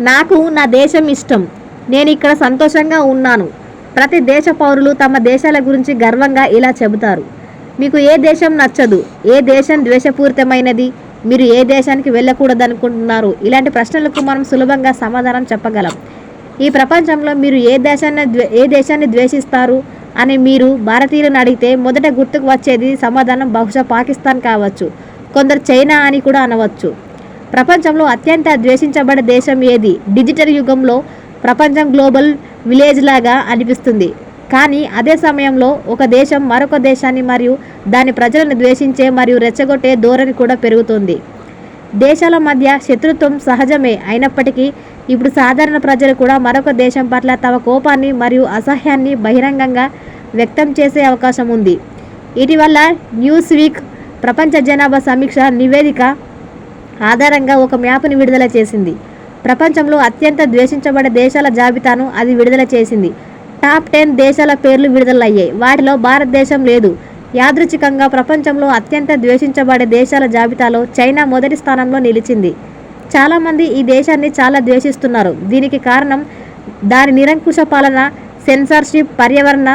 నాకు నా దేశం ఇష్టం. నేను ఇక్కడ సంతోషంగా ఉన్నాను. ప్రతి దేశ పౌరులు తమ దేశాల గురించి గర్వంగా ఇలా చెబుతారు. మీకు ఏ దేశం నచ్చదు? ఏ దేశం ద్వేషపూరితమైనది? మీరు ఏ దేశానికి వెళ్ళకూడదనుకుంటున్నారు? ఇలాంటి ప్రశ్నలకు మనం సులభంగా సమాధానం చెప్పగలం. ఈ ప్రపంచంలో మీరు ఏ దేశాన్ని ఏ దేశాన్ని ద్వేషిస్తారు? అని మీరు భారతీయులను అడిగితే మొదట గుర్తుకు వచ్చేది సమాధానం బహుశా పాకిస్తాన్ కావచ్చు. కొందరు చైనా అని కూడా అనవచ్చు. ప్రపంచంలో అత్యంత ద్వేషించబడే దేశం ఏది? డిజిటల్ యుగంలో ప్రపంచం గ్లోబల్ విలేజ్ లాగా అనిపిస్తుంది. కానీ అదే సమయంలో ఒక దేశం మరొక దేశాన్ని మరియు దాని ప్రజలను ద్వేషించే మరియు రెచ్చగొట్టే ధోరణి కూడా పెరుగుతుంది. దేశాల మధ్య శత్రుత్వం సహజమే అయినప్పటికీ ఇప్పుడు సాధారణ ప్రజలు కూడా మరొక దేశం పట్ల తమ కోపాన్ని మరియు అసహ్యాన్ని బహిరంగంగా వ్యక్తం చేసే అవకాశం ఉంది. ఇటీవల న్యూస్ వీక్ ప్రపంచ జనాభా సమీక్ష నివేదిక ఆధారంగా ఒక మ్యాప్ని విడుదల చేసింది. ప్రపంచంలో అత్యంత ద్వేషించబడే దేశాల జాబితాను అది విడుదల చేసింది. టాప్ టెన్ దేశాల పేర్లు విడుదలయ్యాయి. వాటిలో భారతదేశం లేదు. యాదృచ్ఛికంగా ప్రపంచంలో అత్యంత ద్వేషించబడే దేశాల జాబితాలో చైనా మొదటి స్థానంలో నిలిచింది. చాలామంది ఈ దేశాన్ని చాలా ద్వేషిస్తున్నారు. దీనికి కారణం దాని నిరంకుశ పాలన సెన్సార్షిప్ పర్యావరణ